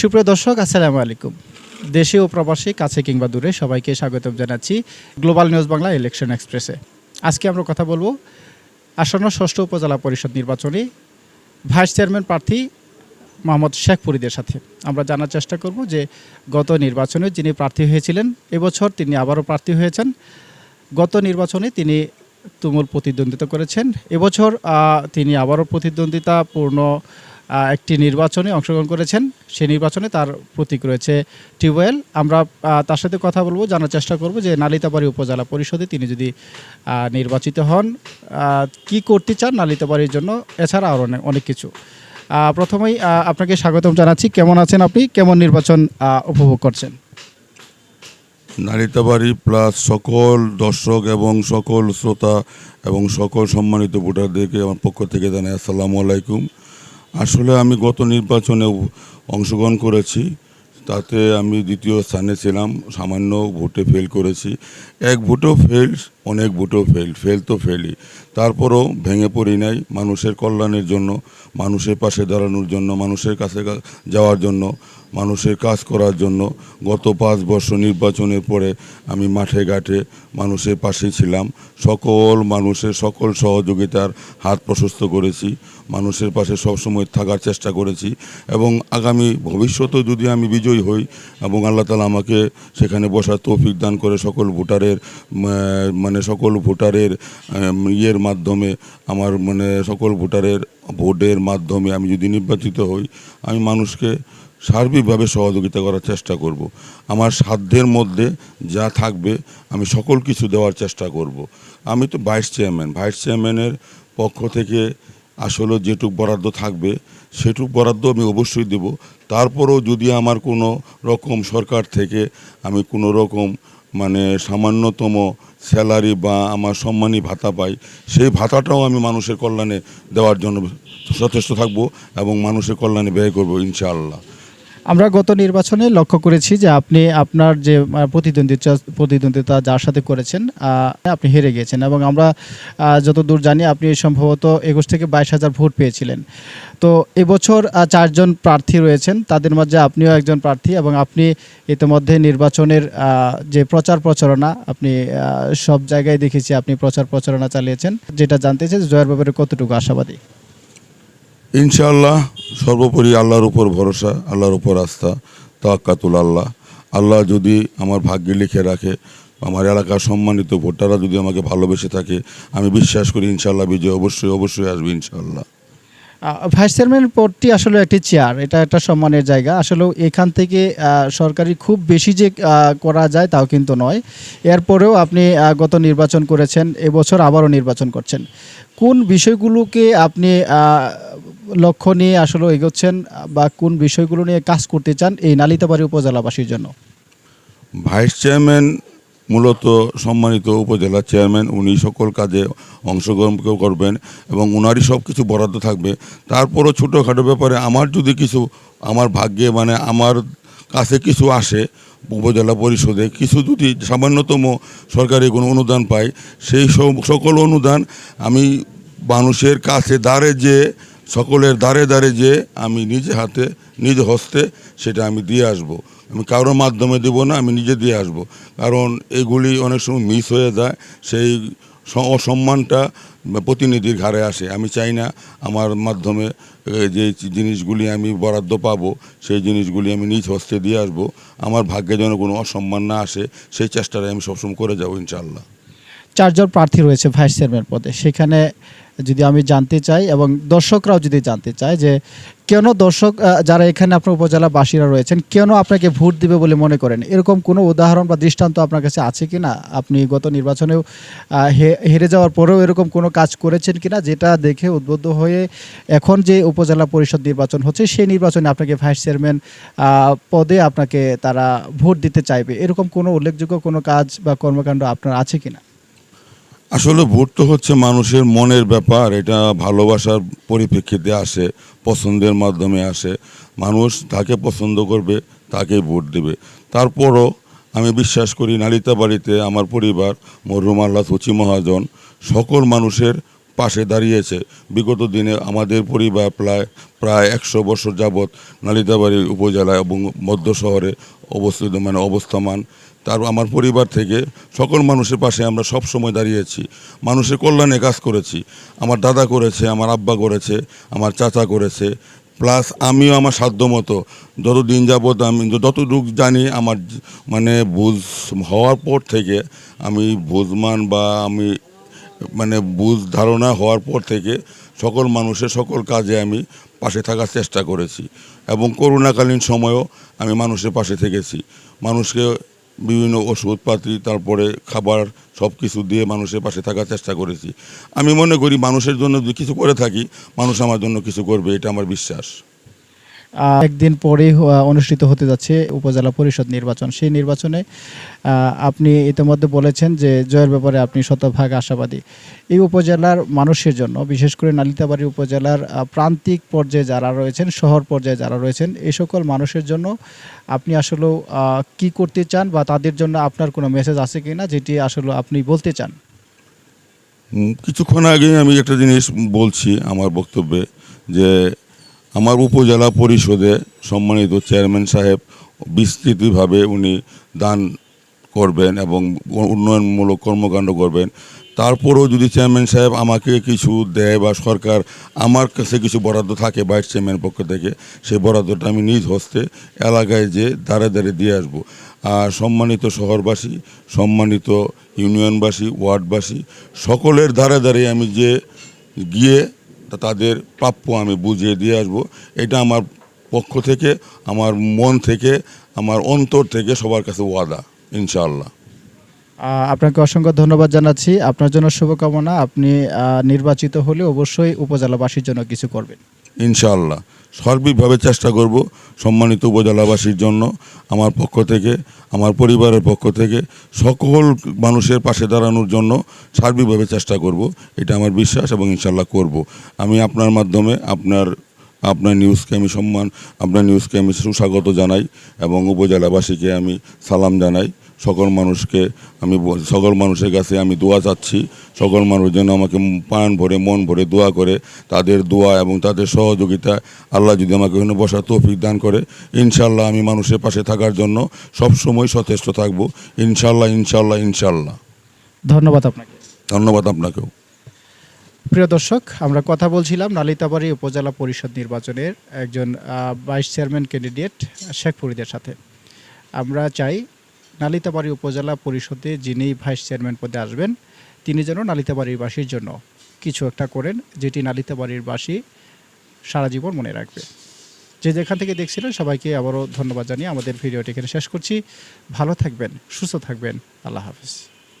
সুপ্রিয় দর্শক আসসালামু আলাইকুম। দেশে ও প্রবাসী কাছে কিংবা দূরে সবাইকে স্বাগত জানাচ্ছি গ্লোবাল নিউজ বাংলা ইলেকশন এক্সপ্রেসে। আজকে আমরা কথা বলব আসন্ন ষষ্ঠ উপজেলা পরিষদ নির্বাচনে ভাইস চেয়ারম্যান প্রার্থী মোহাম্মদ শেখ ফরিদের সাথে। আমরা জানার চেষ্টা করব যে গত নির্বাচনে যিনি প্রার্থী হয়েছিলেন এবছর তিনি আবারও প্রার্থী হয়েছেন। গত নির্বাচনে তিনি তুমুল প্রতিদ্বন্দ্বিতা করেছেন। এবছর তিনি আবারও প্রতিদ্বন্দ্বিতা পূর্ণ আহ, একটি নির্বাচনে অংশগ্রহণ করেছেন। সেই নির্বাচনে তার প্রতীক রয়েছে টিউবওয়েল। আমরা তার সাথে কথা বলব, জানার চেষ্টা করব যে নালিতাবাড়ি উপজেলা পরিষদে তিনি যদি নির্বাচিত হন কি করতে চান নালিতাবাড়ির জন্য? এছাড়া আরও অনেক কিছু। প্রথমেই আপনাকে স্বাগতম জানাচ্ছি। কেমন আছেন আপনি? কেমন নির্বাচন উপভোগ করছেন? নালিতাবাড়ি প্লাস সকল দর্শক এবং সকল শ্রোতা এবং সকল সম্মানিত ভোটারদেরকে আমার পক্ষ থেকে জানাই আসসালামু আলাইকুম। আসলে আমি গত নির্বাচনে অংশগ্রহণ করেছি, তাতে আমি দ্বিতীয় স্থানে ছিলাম, সামান্য ভোটে ফেল করেছি। এক ভোটও ফেল অনেক ভোটও ফেল ফেল তো ফেলই তারপরও ভেঙে পড়ি নাই মানুষের কল্যাণের জন্য, মানুষের পাশে দাঁড়ানোর জন্য, মানুষের কাছে যাওয়ার জন্য। মানুষের কাজ করার জন্য গত পাঁচ বছর নির্বাচনের পরে আমি মাঠে ঘাটে মানুষের পাশে ছিলাম। সকল মানুষের সকল সহযোগিতার হাত প্রশস্ত করেছি। মানুষের পাশে সবসময় থাকার চেষ্টা করেছি এবং আগামী ভবিষ্যতেও যদি আমি বিজয়ী হই এবং আল্লাহ তালা আমাকে সেখানে বসার তৌফিক দান করে সকল ভোটারের মানে সকল ভোটারের ইয়ের মাধ্যমে আমার মানে সকল ভোটারের, ভোটের মাধ্যমে আমি যদি নির্বাচিত হই, আমি মানুষকে সার্বিকভাবে সহযোগিতা করার চেষ্টা করব। আমার সাধ্যের মধ্যে যা থাকবে, আমি সকল কিছু দেওয়ার চেষ্টা করব। আমি তো ভাইস চেয়ারম্যান ভাইস চেয়ারম্যানের পক্ষ থেকে আসলে যেটুক বরাদ্দ থাকবে, সেটুক বরাদ্দ আমি অবশ্যই দেব তারপরেও যদি আমার কোনো রকম সরকার থেকে আমি কোনো রকম মানে সামান্যতম স্যালারি বা আমার সম্মানী ভাতা পাই, সেই ভাতাটাও আমি মানুষের কল্যাণে দেওয়ার জন্য যথেষ্ট থাকব এবং মানুষের কল্যাণে ব্যয় করব ইনশাআল্লাহ আমরা গত নির্বাচনে লক্ষ্য করেছি যে আপনি আপনার যে প্রতিদ্বন্দ্বিতা প্রতিদ্বন্দ্বিতা যার সাথে করেছেন আপনি হেরে গিয়েছেন এবং আমরা যতদূর জানি আপনি সম্ভবত একুশ থেকে বাইশ হাজার ভোট পেয়েছিলেন। তো এবছর চারজন প্রার্থী রয়েছেন, তাদের মাঝে আপনিও একজন প্রার্থী এবং আপনি ইতিমধ্যে নির্বাচনের যে প্রচার প্রচারণা, আপনি সব জায়গায় দেখেছি আপনি প্রচার প্রচারণা চালিয়েছেন, যেটা জানতে চাই জয়ের ব্যাপারে কতটুকু আশাবাদী। ইনশাআল্লাহ সর্বোপরি আল্লাহর উপর ভরসা, আল্লাহর উপর আস্থা তাক্কাতুল আল্লাহ। আল্লাহ যদি আমার ভাগ্যে লিখে রাখে, আমার এলাকার সম্মানিত ভোটাররা যদি আমাকে ভালোবেসে থাকে, আমি বিশ্বাস করি ইনশাআল্লাহ বিজয় অবশ্যই অবশ্যই আসবে ইনশাআল্লাহ। ভাইস চেয়ারম্যান পদটি আসলে একটি চেয়ার, এটা একটা সম্মানের জায়গা। আসলে এখান থেকে সরকারি খুব বেশি যে করা যায় তাও কিন্তু নয়। এরপরেও আপনি গত নির্বাচন করেছেন, এবছর আবারও নির্বাচন করছেন। কোন বিষয়গুলোকে আপনি লক্ষ্য নিয়ে আসলে এগোচ্ছেন বা কোন বিষয়গুলো নিয়ে কাজ করতে চান এই নালিতাবাড়ি উপজেলাবাসীর জন্য? ভাইস চেয়ারম্যান, মূলত সম্মানিত উপজেলা চেয়ারম্যান, উনি সকল কাজে অংশগ্রহণ করবেন এবং ওনারই সব কিছু বরাদ্দ থাকবে। তারপরও ছোটোখাটো ব্যাপারে আমার যদি কিছু, আমার ভাগ্যে মানে আমার কাছে কিছু আসে, উপজেলা পরিষদে কিছু যদি সামান্যতম সরকারি কোনো অনুদান পাই, সেই সব- সকল অনুদান আমি মানুষের কাছে দাঁড়ে যে সকলের দাঁড়ে দাঁড়ে যে আমি নিজে হাতে, নিজ হস্তে সেটা আমি দিয়ে আসব। আমি কারোর মাধ্যমে দেব না, আমি নিজে দিয়ে আসব। কারণ এগুলি অনেক সময় মিস হয়ে যায়, সেই অসম্মানটা প্রতিনিধির ঘাড়ে আসে আমি চাই না আমার মাধ্যমে যে জিনিসগুলি আমি বরাদ্দ পাবো, সেই জিনিসগুলি আমি নিজ হস্তে দিয়ে আসব আমার ভাগ্যে যেন কোনো অসম্মান না আসে, সেই চেষ্টাটা আমি সবসময় করে যাব ইনশাআল্লাহ চারজন প্রার্থী রয়েছে ভাইস চেয়ারম্যান পদে। সেখানে যদি আমি জানতে চাই এবং দর্শকরাও যদি জানতে চায় যে কেন দর্শক যারা এখানে আপনার উপজেলাবাসীরা রয়েছেন, কেন আপনাকে ভোট দিবে বলে মনে করেন? এরকম কোনো উদাহরণ বা দৃষ্টান্ত আপনার কাছে আছে কি না আপনি গত নির্বাচনেও হেরে যাওয়ার পরেও এরকম কোনো কাজ করেছেন কিনা? যেটা দেখে উদ্বুদ্ধ হয়ে এখন যে উপজেলা পরিষদ নির্বাচন হচ্ছে, সেই নির্বাচনে আপনাকে ভাইস চেয়ারম্যান পদে আপনাকে তারা ভোট দিতে চাইবে। এরকম কোনো উল্লেখযোগ্য কোনো কাজ বা কর্মকাণ্ড আপনার আছে কিনা? আসলে ভোট তো হচ্ছে মানুষের মনের ব্যাপার, এটা ভালোবাসার পরিপ্রেক্ষিতে আসে, পছন্দের মাধ্যমে আসে। মানুষ তাকে পছন্দ করবে তাকে ভোট দেবে। তারপরও আমি বিশ্বাস করি নালিতা বাড়িতে আমার পরিবার, মরহুম আল্লাহ সচি মহাজন, সকল মানুষের পাশে দাঁড়িয়েছে। বিগত দিনে আমাদের পরিবার প্রায় প্রায় একশো বছর যাবৎ নালিতাবাড়ি উপজেলা এবং মধ্য শহরে অবস্থিত মানে অবস্থামান তার আমার পরিবার থেকে সকল মানুষের পাশে আমরা সব সময় দাঁড়িয়েছি। মানুষের কল্যাণে কাজ করেছি। আমার দাদা করেছে, আমার আব্বা করেছে, আমার চাচা করেছে। প্লাস আমিও আমার সাধ্য মতো যত দিন যাবৎ আমি যতটুকু জানি আমার মানে বুঝ হওয়ার পর থেকে আমি বুঝমান বা আমি মানে বুঝ ধারণা হওয়ার পর থেকে সকল মানুষের সকল কাজে আমি পাশে থাকার চেষ্টা করেছি। এবং করোনাকালীন সময়েও আমি মানুষের পাশে থেকেছি। মানুষকে বিভিন্ন ওষুধপাতি, তারপরে খাবার সব কিছু দিয়ে মানুষের পাশে থাকার চেষ্টা করেছি। আমি মনে করি মানুষের জন্য কিছু করে থাকি, মানুষ আমার জন্য কিছু করবে, এটা আমার বিশ্বাস। একদিন পরেই অনুষ্ঠিত হতে যাচ্ছে উপজেলা পরিষদ নির্বাচন। সেই নির্বাচনে আপনি ইতিমধ্যে বলেছেন যে জয়ের ব্যাপারে আপনি শতভাগ আশাবাদী। এই উপজেলার মানুষের জন্য, বিশেষ করে নালিতাবাড়ি উপজেলার প্রান্তিক পর্যায়ে যারা রয়েছেন, শহর পর্যায়ে যারা রয়েছেন এই সকল মানুষের জন্য আপনি আসলে কি করতে চান বা তাদের জন্য আপনার কোনো মেসেজ আছে কি না যেটি আসলে আপনি বলতে চান? কিছুক্ষণ আগে আমি একটা জিনিস বলছি আমার বক্তব্যে, যে আমার উপজেলা পরিষদে সম্মানিত চেয়ারম্যান সাহেব, বিস্তৃতভাবে উনি দান করবেন এবং উন্নয়নমূলক কর্মকাণ্ড করবেন। তারপরেও যদি চেয়ারম্যান সাহেব আমাকে কিছু দেয় বা সরকার আমার কাছে কিছু বরাদ্দ থাকে ভাইস চেয়ারম্যান পক্ষ থেকে, সেই বরাদ্দটা আমি নিজ হস্তে এলাকায় যে দাঁড়ে দাঁড়ে দিয়ে আসব। আর সম্মানিত শহরবাসী, সম্মানিত ইউনিয়নবাসী, ওয়ার্ডবাসী, সকলের ধারে ধারে আমি যে গিয়ে তা তাদের প্রাপ্য আমি বুঝিয়ে দিয়ে আসব। এটা আমার পক্ষ থেকে, আমার মন থেকে, আমার অন্তর থেকে সবার কাছে ওয়াদা, ইনশাআল্লাহ। আপনাকে অসংখ্য ধন্যবাদ জানাচ্ছি। আপনার জন্য শুভকামনা। আপনি নির্বাচিত হলে অবশ্যই উপজেলাবাসীর জন্য কিছু করবেন। ইনশাআল্লাহ। সার্বিকভাবে চেষ্টা করব সম্মানিত উপজেলাবাসীর জন্য, আমার পক্ষ থেকে, আমার পরিবারের পক্ষ থেকে, সকল মানুষের পাশে দাঁড়ানোর জন্য সার্বিকভাবে চেষ্টা করব। এটা আমার বিশ্বাস এবং ইনশাল্লাহ করব। আমি আপনার মাধ্যমে আপনার আপনার নিউজকে আমি সম্মান, আপনার নিউজকে আমি সুস্বাগত জানাই এবং উপজেলাবাসীকে আমি সালাম জানাই। সকল মানুষকে আমি সকল মানুষের কাছে আমি দোয়া চাচ্ছি। সকল মানুষ যেন আমাকে প্রাণ ভরে মন ভরে দোয়া করে। তাদের দোয়া এবং তাদের সহযোগিতা আল্লাহ যদি আমাকে ওখানে বসার তৌফিক দান করে। ইনশাল্লাহ আমি মানুষের পাশে থাকার জন্য সবসময় সচেষ্ট থাকব। ইনশাল্লাহ ইনশাল্লাহ ইনশাল্লাহ ধন্যবাদ আপনাকে। ধন্যবাদ আপনাকেও। প্রিয় দর্শক আমরা কথা বলছিলাম নালিতাবাড়ি উপজেলা পরিষদ নির্বাচনের একজন ভাইস চেয়ারম্যান ক্যান্ডিডেট শেখ ফরিদের সাথে। আমরা চাই নালিতাবাড়ি উপজেলা পরিষদে যিনি ভাইস চেয়ারম্যান পদে আসবেন, তিনি যেন নালিতাবাড়ির বাসীর জন্য কিছু একটা করেন যেটি নালিতাবাড়িরবাসী সারা জীবন মনে রাখবে। যে যেখান থেকে দেখছিলেন সবাইকে আবারও ধন্যবাদ জানিয়ে আমাদের ভিডিওটি এখানে শেষ করছি। ভালো থাকবেন, সুস্থ থাকবেন। আল্লাহ হাফিজ।